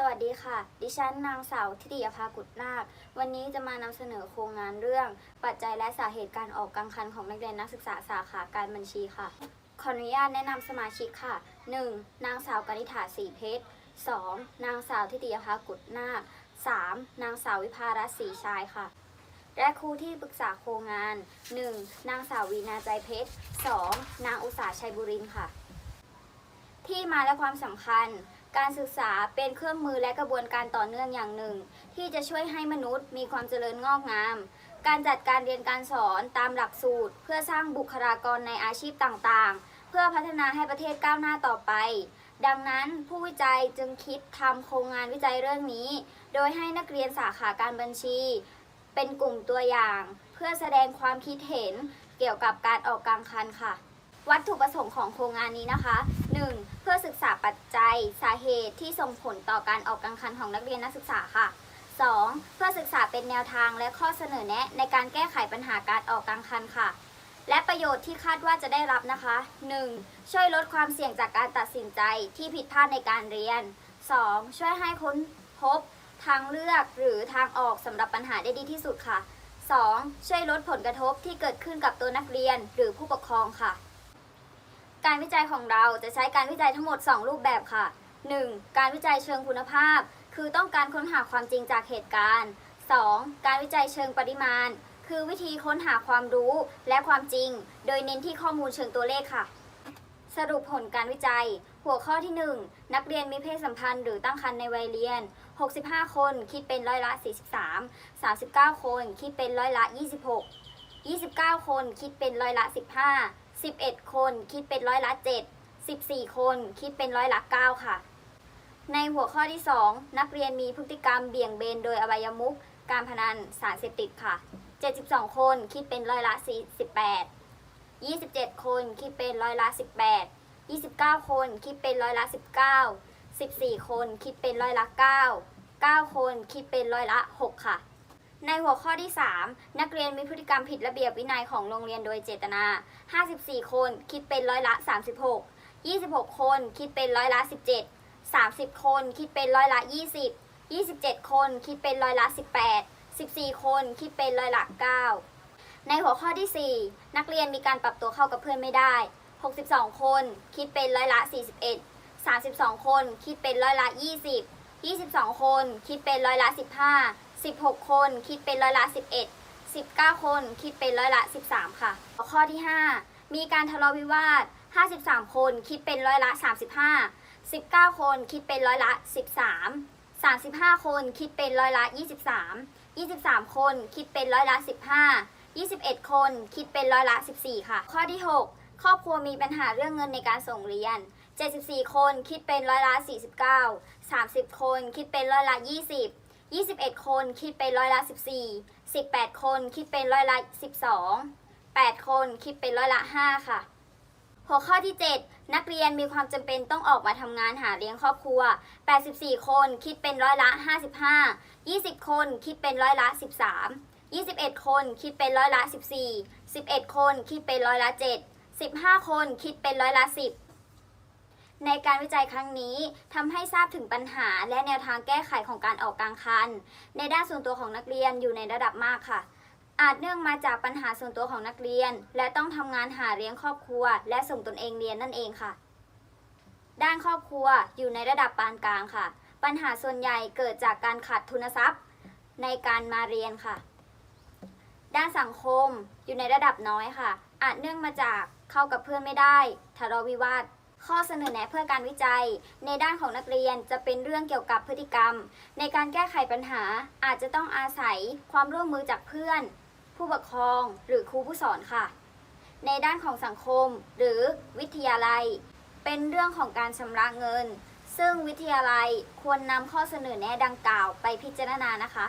สวัสดีค่ะ ดิฉันนางสาวทิติยภากุฎนาค วันนี้จะมานำเสนอโครงงานเรื่อง ปัจจัยและสาเหตุการออกกังคันของนักเรียนนักศึกษาสาขาการบัญชีค่ะ ขออนุญาตแนะนำสมาชิกค่ะ 1. นางสาวกนิษฐาสีเพชร 2. นางสาวทิติยภากุฎนาค 3. นางสาววิภารัศรีชายค่ะ และครูที่ปรึกษาโครงงาน 1. นางสาววีนาใจเพชร 2. นางอุษาชัยบุรินค่ะ ที่มาและความสำคัญ การศึกษาเป็นเครื่องมือและกระบวนการต่อเนื่องอย่างหนึ่ง ที่จะช่วยให้มนุษย์มีความเจริญงอกงาม การจัดการเรียนการสอนตามหลักสูตร เพื่อสร้างบุคลากรในอาชีพต่างๆ เพื่อพัฒนาให้ประเทศก้าวหน้าต่อไป ดังนั้นผู้วิจัยจึงคิดทำโครงงานวิจัยเรื่องนี้ โดยให้นักเรียนสาขาการบัญชี เป็นกลุ่มตัวอย่าง เพื่อแสดงความคิดเห็นเกี่ยวกับการออกกลางคันค่ะ วัตถุประสงค์ของโครงงานนี้นะคะ 1. เพื่อศึกษาปัจจัยสาเหตุที่ส่งผลต่อการออกกังคันของนักเรียนนักศึกษาค่ะ 2. เพื่อศึกษาเป็นแนวทางและข้อเสนอแนะในการแก้ไขปัญหาการออกกังคันค่ะ และประโยชน์ที่คาดว่าจะได้รับนะคะ 1. ช่วยลดความเสี่ยงจากการตัดสินใจที่ผิดพลาดในการเรียน 2. ช่วยให้ค้นพบทางเลือกหรือทางออกสำหรับปัญหาได้ดีที่สุดค่ะ 2. ช่วยลดผลกระทบที่เกิดขึ้นกับตัวนักเรียนหรือผู้ปกครองค่ะ การวิจัยของเราจะใช้การวิจัยทั้งหมด 2 รูปแบบค่ะ 1. การวิจัยเชิงคุณภาพ คือต้องการค้นหาความจริงจากเหตุการณ์ 2. การวิจัยเชิงปริมาณ คือวิธีค้นหาความรู้และความจริง โดยเน้นที่ข้อมูลเชิงตัวเลขค่ะ สรุปผลการวิจัย หัวข้อที่ 1 นักเรียนมีเพศสัมพันธ์หรือตั้งครรภ์ในวัยเรียน 65 คนคิดเป็นร้อยละ 43 39 คนคิดเป็นร้อยละ 26 29 คนคิดเป็นร้อยละ 15 11 คนคิดเป็นร้อยละ 7 14 คนคิดเป็นร้อยละ 9 ค่ะ ในหัวข้อที่ 2 นักเรียนมีพฤติกรรมเบี่ยงเบนโดยอบายมุขการพนันสารเสพติดค่ะ 72 คนคิดเป็นร้อยละ 48 27 คนคิดเป็นร้อยละ 18 29 คนคิดเป็นร้อยละ 19 14 คนคิดเป็นร้อยละ 9 9 คนคิดเป็นร้อยละ 6 ค่ะ ในหัวข้อที่ 3 นักเรียนมีพฤติกรรมผิดระเบียบวินัยของโรงเรียนโดยเจตนา 54 คนคิดเป็นร้อยละ 36 26 คนคิดเป็นร้อยละ 17 30 คนคิดเป็นร้อยละ 20 27 คนคิดเป็นร้อยละ 18 14 คนคิดเป็นร้อยละ 9 ในหัวข้อที่ 4 นักเรียนมีการปรับตัวเข้ากับเพื่อนไม่ได้ 62 คนคิดเป็นร้อยละ 41 32 คนคิดเป็นร้อยละ 20 22 คนคิดเป็นร้อยละ 15 16 คนคิดเป็นร้อยละ 11 19 คนคิดเป็นร้อยละ 13 ค่ะ ข้อที่ 5 มีการทะเลาะวิวาท 53 คนคิดเป็นร้อยละ 35 19 คนคิดเป็นร้อยละ 13 35 คนคิดเป็นร้อยละ 23 23 คนคิดเป็นร้อยละ 15 21 คนคิดเป็นร้อยละ 14 ค่ะ ข้อที่ 6 ครอบครัวมีปัญหาเรื่องเงินในการส่งเรียน 74 คนคิดเป็นร้อยละ 49 30 คนคิดเป็นร้อยละ 20 21 คนคิดเป็นร้อยละ 14 18 คนคิดเป็นร้อยละ 12 8 คนคิดเป็นร้อยละ 5 ค่ะหัวข้อที่ 7 นักเรียนมีความจำเป็นต้องออกมาทำงานหาเลี้ยงครอบครัว 84 คนคิดเป็นร้อยละ 55 20 คนคิดเป็นร้อยละ 13 21 คนคิดเป็นร้อยละ 14 11 คนคิดเป็นร้อยละ 7 15 คนคิดเป็นร้อยละ 10 ในการวิจัยครั้งนี้ทำให้ทราบถึงปัญหาและแนวทางแก้ไขของการออกกลางคัน ในด้านส่วนตัวของนักเรียนอยู่ในระดับมากค่ะ อาจเนื่องมาจากปัญหาส่วนตัวของนักเรียน และต้องทำงานหาเลี้ยงครอบครัว และส่งตนเองเรียนนั่นเองค่ะ ด้านครอบครัวอยู่ในระดับปานกลางค่ะ ปัญหาส่วนใหญ่เกิดจากการขาดทุนทรัพย์ ในการมาเรียนค่ะ ด้านสังคมอยู่ในระดับน้อยค่ะ อาจเนื่องมาจากเข้ากับเพื่อนไม่ได้ทะเลาะวิวาท ข้อเสนอแนะเพื่อการวิจัย ในด้านของนักเรียนจะเป็นเรื่องเกี่ยวกับพฤติกรรม ในการแก้ไขปัญหาอาจจะต้องอาศัยความร่วมมือจากเพื่อน ผู้ปกครอง หรือครูผู้สอนค่ะ ในด้านของสังคม หรือวิทยาลัย เป็นเรื่องของการชำระเงิน ซึ่งวิทยาลัยควรนำข้อเสนอแนะดังกล่าวไปพิจารณานะคะ